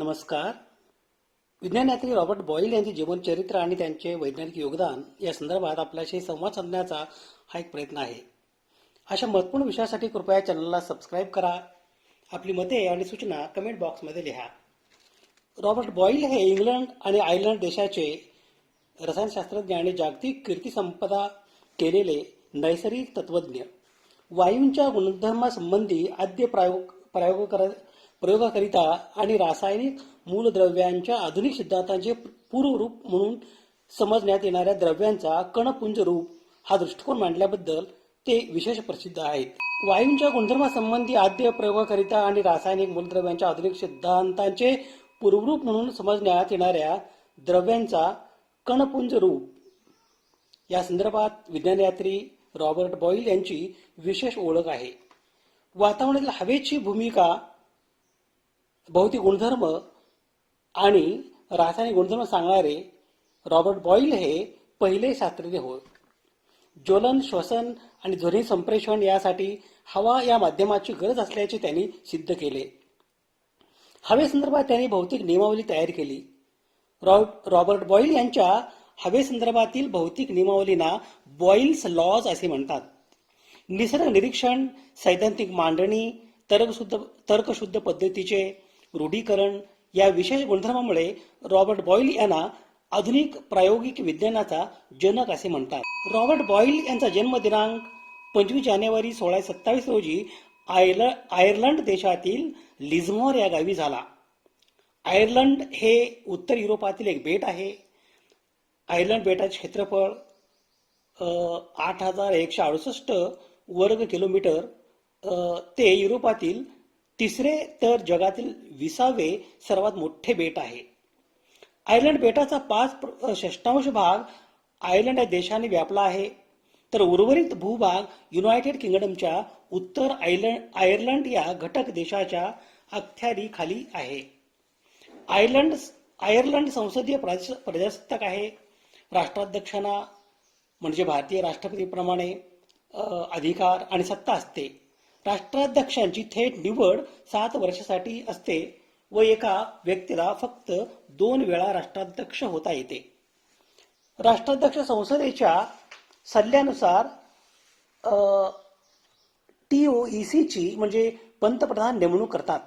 नमस्कार. विज्ञानयात्री Robert boil यांचे जीवनचरित्र आणि त्यांचे वैज्ञानिक योगदान या संदर्भात आपल्याशी संवाद साधण्याचा हा एक प्रयत्न आहे. अशा महत्त्वपूर्ण विषयासाठी कृपया चॅनलला सबस्क्राईब करा आपली मते आणि सूचना कमेंट बॉक्समध्ये लिहा. रॉबर्ट बॉईल हे इंग्लंड आणि आयर्लंड देशाचे रसायनशास्त्रज्ञ आणि जागतिक कीर्तीसंपदा केलेले नैसर्गिक तत्वज्ञ. वायूंच्या गुणधर्मासंबंधी आद्य प्रयोग प्रयोग कर- प्रयोगाकरिता आणि रासायनिक मूलद्रव्यांच्या आधुनिक सिद्धांतांचे पूर्वरूप म्हणून समजण्यात येणाऱ्या द्रव्यांचा कणपुंज रूप हा दृष्टिकोन मांडल्याबद्दल ते विशेष प्रसिद्ध आहेत. वायूंच्या गुणधर्मासंबंधी आद्य प्रयोगाकरिता आणि रासायनिक मूलद्रव्यांच्या आधुनिक सिद्धांतांचे पूर्वरूप म्हणून समजण्यात येणाऱ्या द्रव्यांचा कणपुंज रूप. या संदर्भात विज्ञानयात्री रॉबर्ट बॉईल यांची विशेष ओळख आहे. वातावरणातील हवेची भूमिका भौतिक गुणधर्म आणि रासायनिक गुणधर्म सांगणारे रॉबर्ट बॉईल हे पहिले शास्त्रज्ञ होत ज्वलन श्वसन आणि ध्वनी संप्रेषण यासाठी हवा या माध्यमाची गरज असल्याचे त्यांनी सिद्ध केले. हवेसंदर्भात त्यांनी भौतिक नियमावली तयार केली. रॉ- रॉबर्ट बॉईल यांच्या हवेसंदर्भातील भौतिक नियमावलींना बॉईल्स लॉज असे म्हणतात. निसर्ग निरीक्षण सैद्धांतिक मांडणी तर्कशुद्ध तर्कशुद्ध पद्धतीचे रूढीकरण या विशेष गुणधर्मामुळे रॉबर्ट बॉईल यांना आधुनिक प्रायोगिक विज्ञानाचा जनक असे म्हणतात. रॉबर्ट बॉईल यांचा जन्मदिनांक पंचवीस जानेवारी सोळाशे सत्तावीस रोजी आयर्ल आयर्लंड देशातील लिझमोर या गावी झाला. आयर्लंड हे उत्तर युरोपातील एक बेट आहे. आयर्लंड बेटाचे क्षेत्रफळ आठ हजार एकशे अडुसष्ट वर्ग किलोमीटर ते युरोपातील तिसरे तर जगातील विसावे सर्वात मोठे बेट आहे. आयर्लंड बेटाचा पाच प्र- षष्टांश भाग आयर्लंड या देशाने व्यापला आहे. तर उर्वरित भूभाग युनायटेड किंगडमच्या उत्तर आयर्लंड आयर्लंड या घटक देशाच्या अखत्यारीखाली आहे. आयर्लंड आयर्लंड संसदीय प्रजासत्ताक आहे. राष्ट्राध्यक्षांना म्हणजे भारतीय राष्ट्रपतीप्रमाणे अधिकार आणि सत्ता असते. राष्ट्राध्यक्षांची थेट निवड सात वर्षासाठी असते व एका व्यक्तीला फक्त दोन वेळा राष्ट्राध्यक्ष होता येते. राष्ट्राध्यक्ष संसदेच्या सल्ल्यानुसार टी ओ ई सीची म्हणजे पंतप्रधान नेमणूक करतात.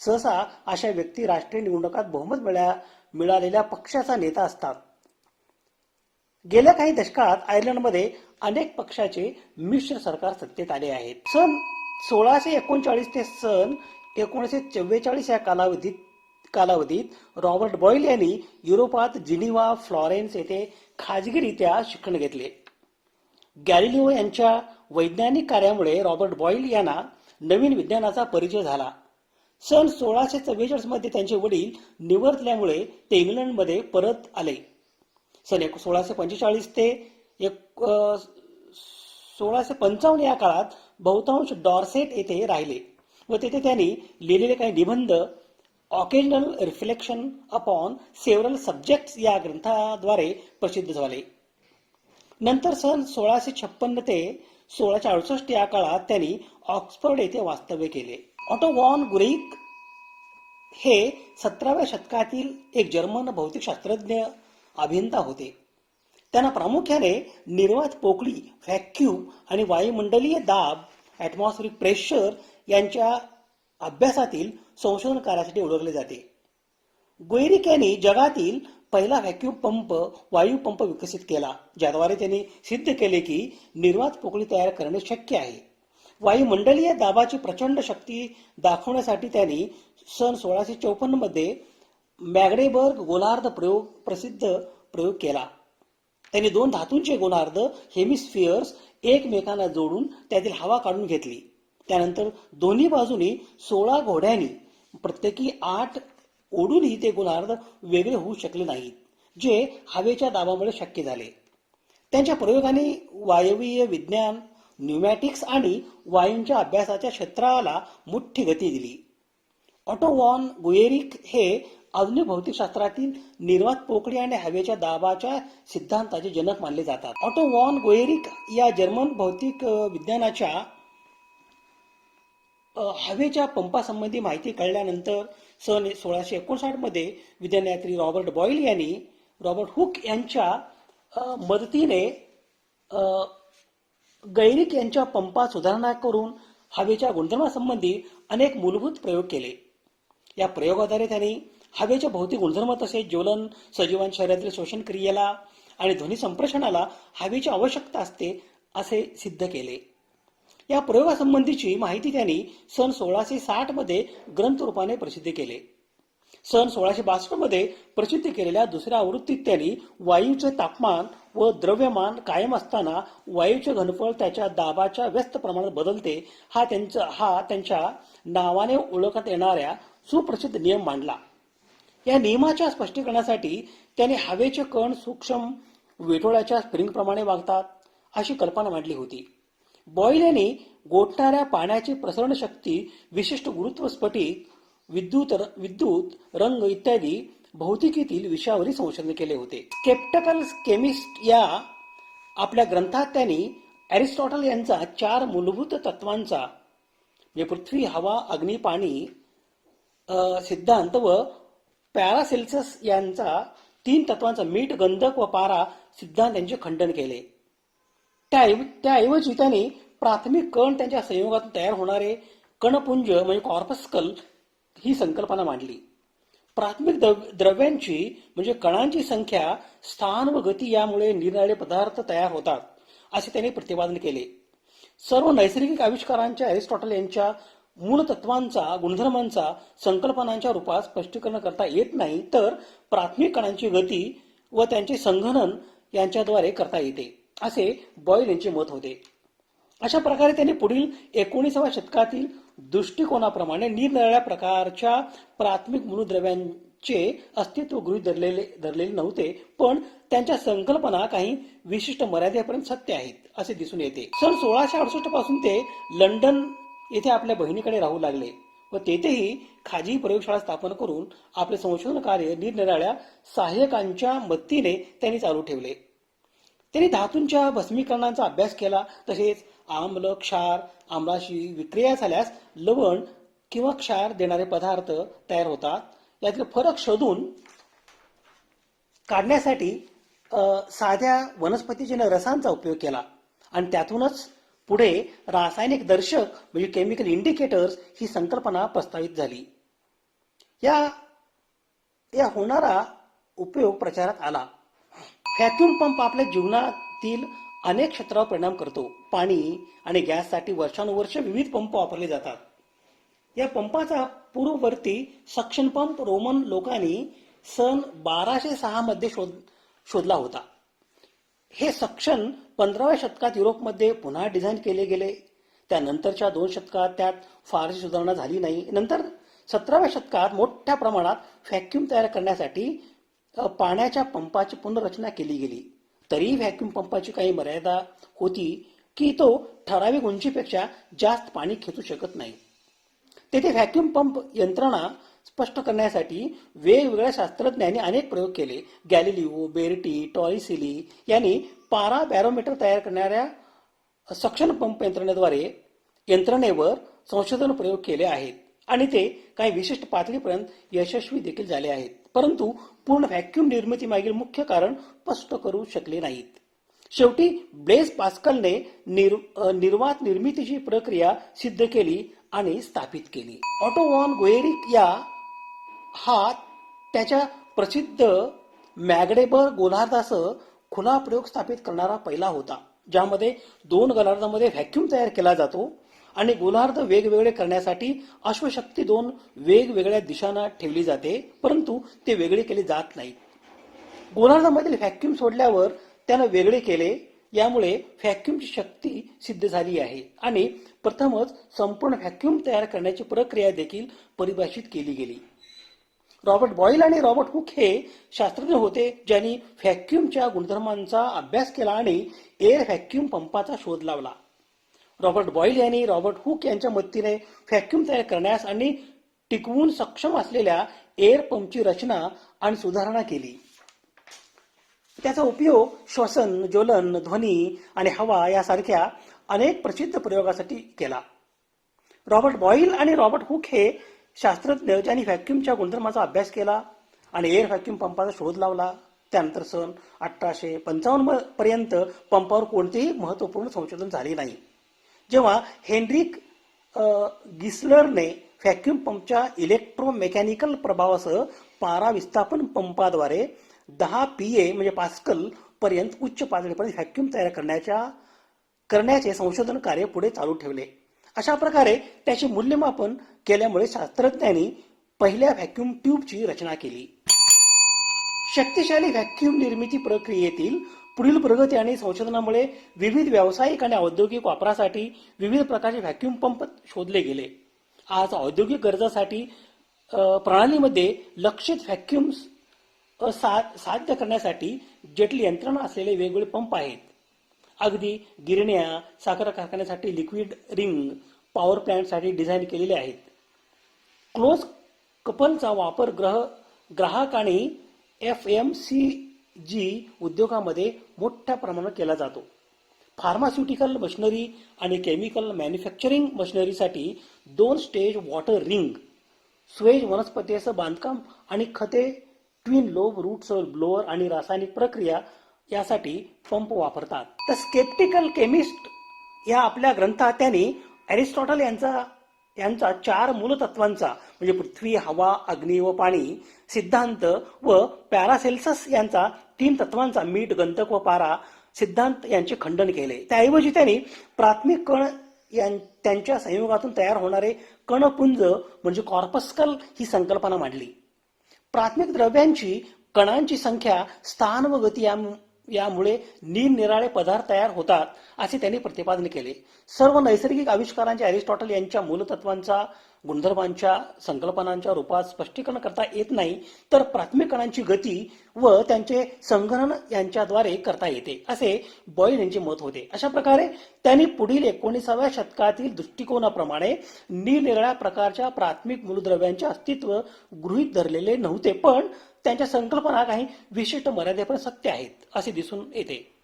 सहसा अशा व्यक्ती राष्ट्रीय निवडणुकात बहुमत मिळा मिळालेल्या पक्षाचा नेता असतात. गेल्या काही दशकात आयर्लंडमध्ये अनेक पक्षाचे मिश्र सरकार सत्तेत आले आहेत. सन सोळाशे एकोणचाळीस ते सन एकोणीसशे चव्वेचाळीस या कालावधीत कालावधीत रॉबर्ट बॉईल यांनी युरोपात जिनिव्हा फ्लॉरेन्स येथे खाजगीरित्या शिक्षण घेतले. गॅलिलिओ यांच्या वैज्ञानिक कार्यामुळे रॉबर्ट बॉईल यांना नवीन विज्ञानाचा परिचय झाला. सन सोळाशे चव्वेचाळीसमध्ये त्यांचे वडील निवर्तल्यामुळे ते इंग्लंडमध्ये परत आले. सन एक सोळाशे पंचेचाळीस ते एक सोळाशे पंचावन्न या काळात बहुतांश डॉर्सेट येथे राहिले व तेथे त्यांनी लिहिलेले काही निबंध occasional reflection upon several subjects या ग्रंथाद्वारे प्रसिद्ध झाले. नंतर सन सोळाशे छप्पन्न ते सोळाशे अडुसष्ट या काळात त्यांनी ऑक्सफर्ड येथे वास्तव्य केले. ऑटो वॉन गुरिक हे सतराव्या शतकातील एक जर्मन भौतिकशास्त्रज्ञ अभियंता होते. त्यांना प्रामुख्याने निर्वात पोकळी व्हॅक्यूम आणि वायुमंडलीय दाब ॲटमॉस्फिरिक प्रेशर यांच्या अभ्यासातील संशोधन कार्यासाठी ओळखले जाते. गोयरिक यांनी जगातील पहिला व्हॅक्यूम पंप वायू पंप विकसित केला ज्याद्वारे त्यांनी सिद्ध केले की निर्वात पोकळी तयार करणे शक्य आहे. वायुमंडलीय दाबाची प्रचंड शक्ती दाखवण्यासाठी त्यांनी सन सोळाशे चौपन्नमध्ये मॅग्डेबर्ग गोलार्ध प्रयोग प्रसिद्ध प्रयोग केला. त्यांनी दोन धातूंचे गोलार्ध हेमिस्फिअर्स एकमेकांना जोडून त्यातील हवा काढून घेतली. त्यानंतर दोन्ही बाजूनी सोळा घोड्यांनी प्रत्येकी आठ ओढूनही ते गोलार्ध वेगळे होऊ शकले नाहीत जे हवेच्या दाबामुळे शक्य झाले. त्यांच्या प्रयोगाने वायवीय विज्ञान न्यूमॅटिक्स आणि वायूंच्या अभ्यासाच्या क्षेत्राला मोठी गती दिली. ऑटोवॉन गुएरिक हे आधुनिक भौतिकशास्त्रातील निर्वात पोकळी आणि हवेच्या दाबाच्या सिद्धांताचे जनक मानले जातात. ऑटो वॉन गोएरिक या जर्मन भौतिक विज्ञानाच्या हवेच्या पंपासंबंधी माहिती कळल्यानंतर सन सोळाशे एकोणसाठमध्ये विज्ञानयात्री रॉबर्ट बॉईल यांनी रॉबर्ट हुक यांच्या मदतीने गैरिक यांच्या पंपात सुधारणा करून हवेच्या गुणधर्मासंबंधी अनेक मूलभूत प्रयोग केले. या प्रयोगाद्वारे त्यांनी हवेच्या भौतिक गुणधर्म तसेच ज्वलन सजीवन शरीरातील शोषण क्रियेला आणि ध्वनी संप्रेषणाला हवेची आवश्यकता असते असे सिद्ध केले. या प्रयोगासंबंधीची माहिती त्यांनी सन सोळाशे साठमध्ये ग्रंथ रूपाने प्रसिद्ध केले. सन सोळाशे बासष्टमध्ये प्रसिद्ध केलेल्या दुसऱ्या आवृत्तीत त्यांनी वायूचे तापमान व द्रव्यमान कायम असताना वायूचे घनफळ त्याच्या दाबाच्या व्यस्त प्रमाणात बदलते हा त्यांचा हा त्यांच्या नावाने ओळखत येणाऱ्या सुप्रसिद्ध नियम मांडला. या नियमाच्या स्पष्टीकरणासाठी त्याने हवेचे कण सूक्ष्म वेटोळ्याच्या स्प्रिंगप्रमाणे वागतात अशी कल्पना मांडली होती. बॉईल यांनी गोठणाऱ्या पाण्याची प्रसरण शक्ती विशिष्ट गुरुत्व स्फटिक विद्युत विद्युत रंग इत्यादी भौतिकीतील विषयावरील संशोधन केले होते. केप्टकल केमिस्ट या आपल्या ग्रंथात त्यांनी अरिस्टॉटल यांचा चार मूलभूत तत्वांचा म्हणजे पृथ्वी हवा अग्नी पाणी सिद्धांत व पॅरासेल्सस यांचा तीन तत्वांचा मीठ गंधक व पारा सिद्धांत यांचे खंडन केले. त्याऐव- त्याऐवजी त्यांनी प्राथमिक कण त्यांच्या संयोगातून तयार होणारे कणपुंज म्हणजे कॉर्पस्कल ही संकल्पना मांडली. प्राथमिक द्रव्यांची म्हणजे कणांची संख्या स्थान व गती यामुळे निरनिराळे पदार्थ तयार होतात असे त्यांनी प्रतिपादन केले. सर्व नैसर्गिक आविष्कारांच्या अरिस्टॉटल यांच्या मूलतत्वांचा गुणधर्मांचा संकल्पनांच्या रूपात स्पष्टीकरण करता येत नाही तर प्राथमिक कणांची गती व त्यांचे संघनन यांच्याद्वारे करता येते असे बॉईल यांचे मत होते. अशा प्रकारे त्यांनी पुढील एकोणीसाव्या शतकातील दृष्टिकोनाप्रमाणे निरनिराळ्या प्रकारच्या प्राथमिक मूलद्रव्यांचे अस्तित्व गृहीत धरलेले धरलेले नव्हते पण त्यांच्या संकल्पना काही विशिष्ट मर्यादेपर्यंत सत्य आहेत असे दिसून येते. सन सोळाशे अडुसष्टपासून ते लंडन येथे आपल्या बहिणीकडे राहू लागले व तेथेही खाजगी प्रयोगशाळा स्थापन करून आपले संशोधन कार्य निरनिराळ्या सहाय्यकांच्या मदतीने त्यांनी चालू ठेवले. त्यांनी धातूंच्या भस्मीकरणाचा अभ्यास केला तसेच आम्ल क्षार आम्लाशी विक्रिया झाल्यास लवण किंवा क्षार देणारे पदार्थ तयार होतात. यातील फरक शोधून काढण्यासाठी साध्या वनस्पतीजन्य रसांचा उपयोग केला आणि त्यातूनच पुढे रासायनिक दर्शक म्हणजे केमिकल इंडिकेटर्स ही संकल्पना प्रस्तावित झाली. या या होणारा उपयोग प्रचारात आला. व्हॅक्युम पंप आपल्या जीवनातील अनेक क्षेत्रावर परिणाम करतो. पाणी आणि गॅससाठी वर्षानुवर्ष विविध पंप वापरले जातात. या पंपाचा पूर्ववर्ती सक्शन पंप रोमन लोकांनी सन बाराशे सहा मध्ये शोध शोधला होता. हे सक्षन पंधराव्या शतकात युरोपमध्ये पुन्हा डिझाईन केले गेले. त्यानंतरच्या दोन शतकात त्यात फारशी सुधारणा झाली नाही. नंतर सतराव्या शतकात मोठ्या प्रमाणात व्हॅक्यूम तयार करण्यासाठी पाण्याच्या पंपाची पुनर्रचना केली गेली. तरीही व्हॅक्यूम पंपाची काही मर्यादा होती की तो ठराविक उंचीपेक्षा जास्त पाणी खेचू शकत नाही. तेथे व्हॅक्यूम पंप यंत्रणा स्पष्ट करण्यासाठी वेगवेगळ्या शास्त्रज्ञांनी अनेक प्रयोग केले. गॅलिलिओ बेर्टी टॉरिसिली यांनी पारा बॅरोमीटर तयार करणाऱ्या सक्शन पंप यंत्रणेद्वारे यंत्रणेवर संशोधन प्रयोग केले आहेत आणि ते काही विशिष्ट पातळीपर्यंत यशस्वी देखील झाले आहेत. परंतु पूर्ण व्हॅक्युम निर्मितीमागील मुख्य कारण स्पष्ट करू शकले नाहीत. शेवटी ब्लेस पास्कलने निर् निर्वात निर्मितीची प्रक्रिया सिद्ध केली आणि स्थापित केली. ऑटोवॉन गोएरिक या हा त्याच्या प्रसिद्ध मॅगडेबर गोलार्धास खुला प्रयोग स्थापित करणारा पहिला होता ज्यामध्ये दोन गोलार्धामध्ये व्हॅक्यूम तयार केला जातो आणि गोलार्ध वेगवेगळे करण्यासाठी अश्वशक्ती दोन वेगवेगळ्या दिशांना ठेवली जाते परंतु ते वेगळे केले जात नाही गोलार्धामधील व्हॅक्यूम सोडल्यावर त्यानं वेगळे केले यामुळे व्हॅक्यूमची शक्ती सिद्ध झाली आहे आणि प्रथमच संपूर्ण व्हॅक्यूम तयार करण्याची प्रक्रिया देखील परिभाषित केली गेली. रॉबर्ट बॉईल आणि रॉबर्ट हुक हे शास्त्रज्ञ होते ज्यांनी व्हॅक्यूमच्या गुणधर्मांचा अभ्यास केला आणि एअर व्हॅक्यूम पंपाचा शोध लावला. रॉबर्ट बॉईल यांनी रॉबर्ट हुक यांच्या मदतीने व्हॅक्यूम तयार करण्यास आणि टिकवून सक्षम असलेल्या एअर पंपची रचना आणि सुधारणा केली. त्याचा उपयोग श्वसन ज्वलन ध्वनी आणि हवा यासारख्या अनेक प्रसिद्ध प्रयोगासाठी केला. रॉबर्ट बॉईल आणि रॉबर्ट हुक हे शास्त्रज्ञ ज्यांनी व्हॅक्यूमच्या गुणधर्माचा अभ्यास केला आणि एअर व्हॅक्यूम पंपाचा शोध लावला त्यानंतर सन अठराशे पंचावन्न पर्यंत पंपावर कोणतेही महत्त्वपूर्ण संशोधन झाले नाही. जेव्हा हेनरिक गिस्लरने व्हॅक्यूम पंपच्या इलेक्ट्रोमेकॅनिकल प्रभावासह पारा विस्थापन पंपाद्वारे दहा पी ए म्हणजे पास्कल पर्यंत उच्च पातळीपर्यंत व्हॅक्यूम तयार करण्याच्या करण्याचे संशोधन कार्य पुढे चालू ठेवले. अशा प्रकारे त्याचे मूल्यमापन केल्यामुळे शास्त्रज्ञांनी पहिल्या व्हॅक्युम ट्यूबची रचना केली. शक्तिशाली व्हॅक्युम निर्मिती प्रक्रियेतील पुढील प्रगती आणि संशोधनामुळे विविध व्यावसायिक आणि औद्योगिक वापरासाठी विविध प्रकारचे व्हॅक्युम पंप शोधले गेले. आज औद्योगिक गरजासाठी प्रणालीमध्ये लक्षित व्हॅक्युम सा- साध्य करण्यासाठी जटिल यंत्रणा असलेले वेगवेगळे पंप आहेत. अगदी गिरण्या साखर कारखान्यासाठी लिक्विड रिंग पॉवर प्लॅन्टसाठी डिझाईन केलेले आहेत. क्लोज कपलचा वापर ग्रह ग्राहक आणि एफ एम सी जी उद्योगामध्ये मोठ्या प्रमाणात केला जातो. फार्मास्युटिकल मशिनरी आणि केमिकल मॅन्युफॅक्चरिंग मशिनरीसाठी दोन स्टेज वॉटर रिंग स्वेज वनस्पतीचं बांधकाम आणि खते ट्विन लोब रूट ब्लोअर आणि रासायनिक प्रक्रिया यासाठी पंप वापरतात. तर स्केप्टिकल केमिस्ट या आपल्या ग्रंथात त्यांनी अरिस्टॉटल यांचा यांचा चार मूलतत्वांचा म्हणजे पृथ्वी हवा अग्नी व पाणी सिद्धांत व पॅरासेल्सस यांचा तीन तत्वांचा मीठ गंधक व पारा सिद्धांत यांचे खंडन केले. त्याऐवजी त्यांनी प्राथमिक कण यां- त्यांच्या संयोगातून तयार होणारे कणपुंज म्हणजे कॉर्पस्कल ही संकल्पना मांडली. प्राथमिक द्रव्यांची कणांची संख्या स्थान व गती या यामुळे निरनिराळे पदार्थ तयार होतात असे त्यांनी प्रतिपादन केले. सर्व नैसर्गिक आविष्कारांच्या अरिस्टॉटल यांच्या मूलतत्वांचा गुणधर्मांच्या संकल्पनांच्या रूपात स्पष्टीकरण करता येत नाही तर प्राथमिक कणांची गती व त्यांचे संगणन यांच्याद्वारे करता येते असे बॉईल यांचे मत होते. अशा प्रकारे त्यांनी पुढील एकोणीसाव्या शतकातील दृष्टिकोनाप्रमाणे निरनिराळ्या प्रकारच्या प्राथमिक मूलद्रव्यांचे अस्तित्व गृहीत धरलेले नव्हते पण त्यांच्या संकल्पना काही विशिष्ट मर्यादेपण सत्य आहेत असे दिसून येते.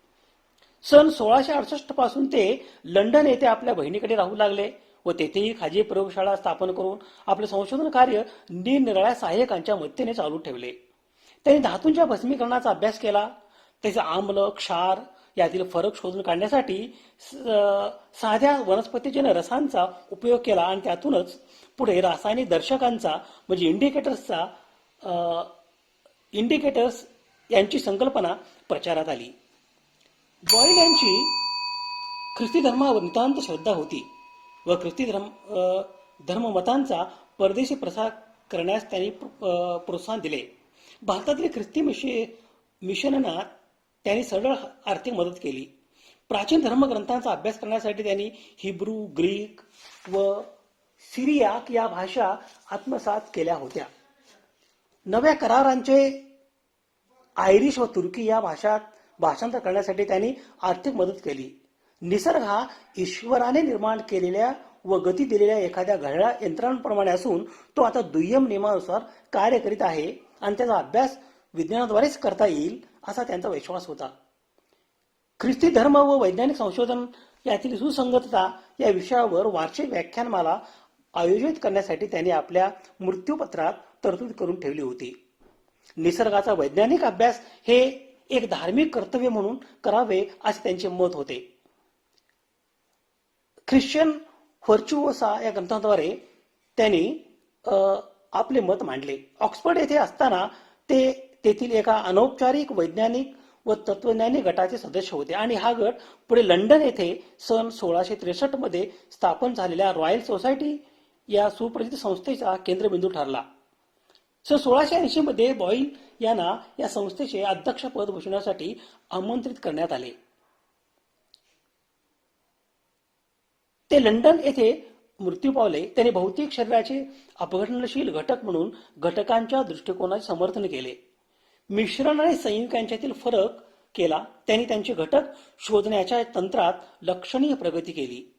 सन सोळाशे अडसष्टपासून ते लंडन येथे आपल्या बहिणीकडे राहू लागले व तेथेही खाजगी प्रयोगशाळा स्थापन करून आपले संशोधन कार्य निरनिराळ्या सहाय्यकांच्या मदतीने चालू ठेवले. त्यांनी धातूंच्या भस्मीकरणाचा अभ्यास केला. त्याचे आम्ल क्षार यातील फरक शोधून काढण्यासाठी स- साध्या वनस्पतीजन्य रसांचा उपयोग केला आणि त्यातूनच पुढे रासायनिक दर्शकांचा म्हणजे इंडिकेटर्सचा इंडिकेटर्स यांची संकल्पना प्रचारात आली. बॉईल यांची ख्रिस्ती धर्मावर नितांत श्रद्धा होती व ख्रिस्ती धर्म धर्ममतांचा परदेशी प्रसार करण्यास त्यांनी प्रोत्साहन दिले. भारतातील ख्रिस्ती मिशे मिशनना त्यांनी सरळ आर्थिक मदत केली. प्राचीन धर्मग्रंथांचा अभ्यास करण्यासाठी त्यांनी हिब्रू ग्रीक व सिरियाक या भाषा आत्मसात केल्या होत्या. नव्या करारांचे आयरिश व तुर्की या भाषात भाषांतर करण्यासाठी त्यांनी आर्थिक मदत केली. निसर्ग हा ईश्वराने निर्माण केलेल्या व गती दिलेल्या एखाद्या घड्याळ यंत्रांप्रमाणे असून तो आता दुय्यम नियमानुसार कार्य करीत आहे आणि त्याचा अभ्यास विज्ञानाद्वारेच करता येईल असा त्यांचा विश्वास होता. ख्रिस्ती धर्म व वैज्ञानिक संशोधन यातील सुसंगतता या विषयावर वार्षिक व्याख्यानमाला आयोजित करण्यासाठी त्यांनी आपल्या मृत्यूपत्रात तरतूद करून ठेवली होती. निसर्गाचा वैज्ञानिक अभ्यास हे एक धार्मिक कर्तव्य म्हणून करावे असे त्यांचे मत होते. ख्रिश्चन व्हर्च्युओसा या ग्रंथाद्वारे त्यांनी आपले मत मांडले. ऑक्सफर्ड येथे असताना ते तेथील एका अनौपचारिक वैज्ञानिक व तत्वज्ञानी गटाचे सदस्य होते. आणि हा गट पुढे लंडन येथे सन सोळाशे त्रेसष्टमध्ये स्थापन झालेल्या रॉयल सोसायटी या सुप्रसिद्ध संस्थेचा केंद्रबिंदू ठरला. सो सोळाशे ऐंशी मध्ये बॉईल यांना या संस्थेचे अध्यक्षपद भूषवण्यासाठी आमंत्रित करण्यात आले. ते लंडन येथे मृत्यू पावले. त्याने भौतिक शरीराचे अपघटनशील घटक म्हणून घटकांच्या दृष्टिकोनाचे समर्थन केले. मिश्रण आणि संयुग यांच्यातील फरक केला. त्यांनी त्यांचे घटक शोधण्याच्या तंत्रात लक्षणीय प्रगती केली.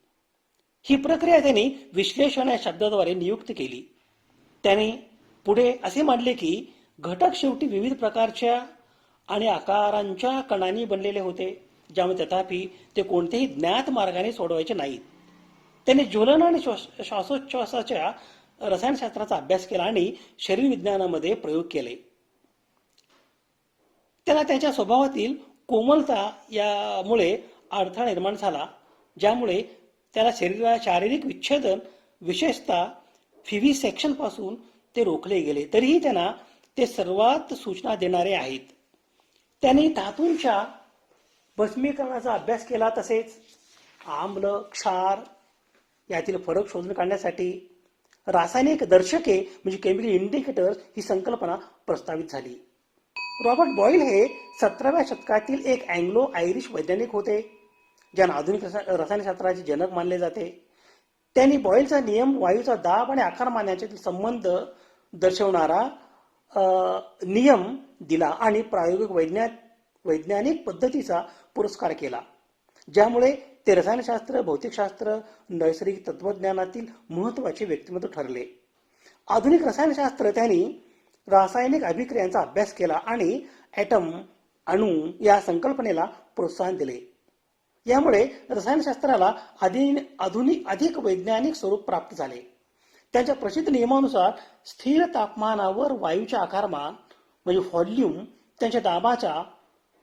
ही प्रक्रिया त्यांनी विश्लेषण या शब्दाद्वारे नियुक्त केली. त्याने पुढे असे मांडले की घटक शेवटी विविध प्रकारच्या आणि आकारांच्या कणांनी बनलेले होते ज्यामुळे तथापि ते कोणत्याही ज्ञात मार्गाने सोडवायचे नाहीत. त्यांनी ज्वलन आणि श्वास श्वासोच्छ्वासाच्या रसायनशास्त्राचा अभ्यास केला आणि शरीर विज्ञानामध्ये प्रयोग केले. त्याला त्याच्या स्वभावातील कोमलता यामुळे अडथळा निर्माण झाला ज्यामुळे त्याला शरीरा शारीरिक विच्छेदन विशेषतः फिव्ही सेक्शनपासून पासून ते रोखले गेले. तरीही त्यांना ते सर्वात सूचना देणारे आहेत. त्यांनी धातूंच्या भस्मीकरणाचा अभ्यास केला तसेच आम्ल क्षार यातील फरक शोधून काढण्यासाठी रासायनिक दर्शके म्हणजे केमिकल इंडिकेटर्स ही संकल्पना प्रस्तावित झाली. रॉबर्ट बॉईल हे सतराव्या शतकातील एक अँग्लो आयरिश वैज्ञानिक होते ज्यांना आधुनिक रसा- रसायनशास्त्राचे जनक मानले जाते. त्यांनी बॉईलचा नियम वायूचा दाब आणि आकार संबंध दर्शवणारा नियम दिला आणि प्रायोगिक वैज्ञान वैज्ञानिक पद्धतीचा पुरस्कार केला. ज्यामुळे ते रसायनशास्त्र भौतिकशास्त्र नैसर्गिक तत्वज्ञानातील महत्त्वाचे व्यक्तिमत्व ठरले. आधुनिक रसायनशास्त्र त्यांनी रासायनिक अभिक्रियांचा अभ्यास केला आणि ॲटम अणू या संकल्पनेला प्रोत्साहन दिले. यामुळे रसायनशास्त्राला आधी आधुनिक अधिक वैज्ञानिक स्वरूप प्राप्त झाले. त्यांच्या प्रसिद्ध नियमानुसार स्थिर तापमानावर वायूचे आकारमान म्हणजे व्हॉल्यूम त्यांच्या दाबाच्या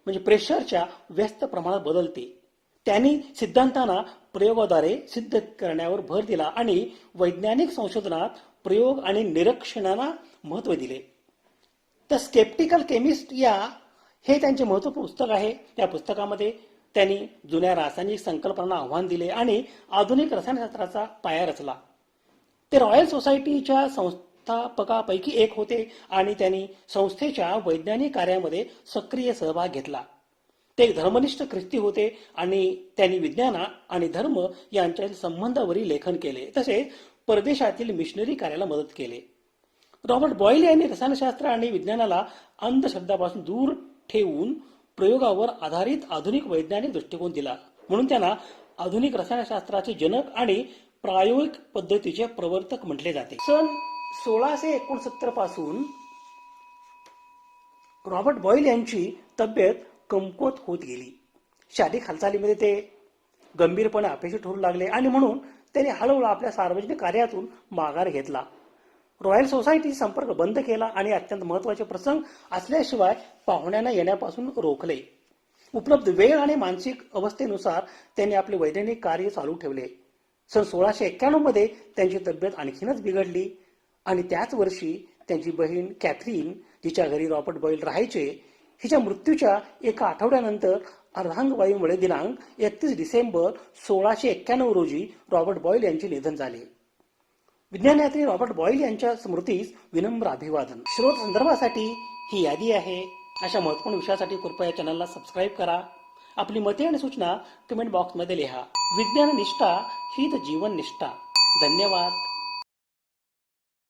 म्हणजे प्रेशरच्या व्यस्त प्रमाणात बदलते. त्यांनी सिद्धांतांना प्रयोगाद्वारे सिद्ध करण्यावर भर दिला आणि वैज्ञानिक संशोधनात प्रयोग आणि निरीक्षणाला महत्त्व दिले. तर स्केप्टिकल केमिस्ट या हे त्यांचे महत्त्वपूर्ण पुस्तक आहे. या पुस्तकामध्ये त्यांनी जुन्या रासायनिक संकल्पनांना आव्हान दिले आणि आधुनिक रसायनशास्त्राचा पाया रचला. ते रॉयल सोसायटीच्या संस्थापकापैकी एक होते आणि त्यांनी संस्थेच्या वैज्ञानिक कार्यामध्ये सक्रिय सहभाग घेतला. ते एक धर्मनिष्ठ ख्रिस्ती होते आणि त्यांनी विज्ञान आणि धर्म यांच्यातील संबंधावरील लेखन केले. तसेच परदेशातील मिशनरी कार्याला मदत केले. रॉबर्ट बॉईल यांनी रसायनशास्त्र आणि विज्ञानाला अंधश्रद्धापासून दूर ठेवून प्रयोगावर आधारित आधुनिक वैज्ञानिक दृष्टिकोन दिला. म्हणून त्यांना आधुनिक रसायनशास्त्राचे जनक आणि प्रायोगिक पद्धतीचे प्रवर्तक म्हटले जाते. सन सोळाशे एकोणसत्तरपासून रॉबर्ट बॉईल यांची तब्येत कमकुवत होत गेली. शारीरिक हालचालीमध्ये ते गंभीरपणे अपेक्षित ठरू लागले आणि म्हणून त्यांनी हळूहळू आपल्या सार्वजनिक कार्यातून माघार घेतला. रॉयल सोसायटी संपर्क बंद केला आणि अत्यंत महत्त्वाचे प्रसंग असल्याशिवाय पाहुण्यांना येण्यापासून रोखले. उपलब्ध वेळ आणि मानसिक अवस्थेनुसार त्यांनी आपले वैज्ञानिक कार्य चालू ठेवले. सन सोळाशे एक्क्याण्णवमध्ये त्यांची तब्येत आणखीनच बिघडली. आणि त्याच वर्षी त्यांची बहीण कॅथरीन जिच्या घरी रॉबर्ट बॉईल राहायचे हिच्या मृत्यूच्या एका आठवड्यानंतर अर्धांगवायूमुळे दिनांक एकतीस डिसेंबर सोळाशे एक्क्याण्णव रोजी रॉबर्ट बॉईल यांचे निधन झाले. विज्ञानयात्री रॉबर्ट बॉईल यांच्या स्मृतीस विनम्र अभिवादन. स्रोत संदर्भासाठी ही यादी आहे. अशा महत्त्वपूर्ण विषयासाठी कृपया चॅनलला सबस्क्राईब करा. आपली मते आणि सूचना कमेंट बॉक्समध्ये लिहा. विज्ञान निष्ठा ही जीवन निष्ठा धन्यवाद.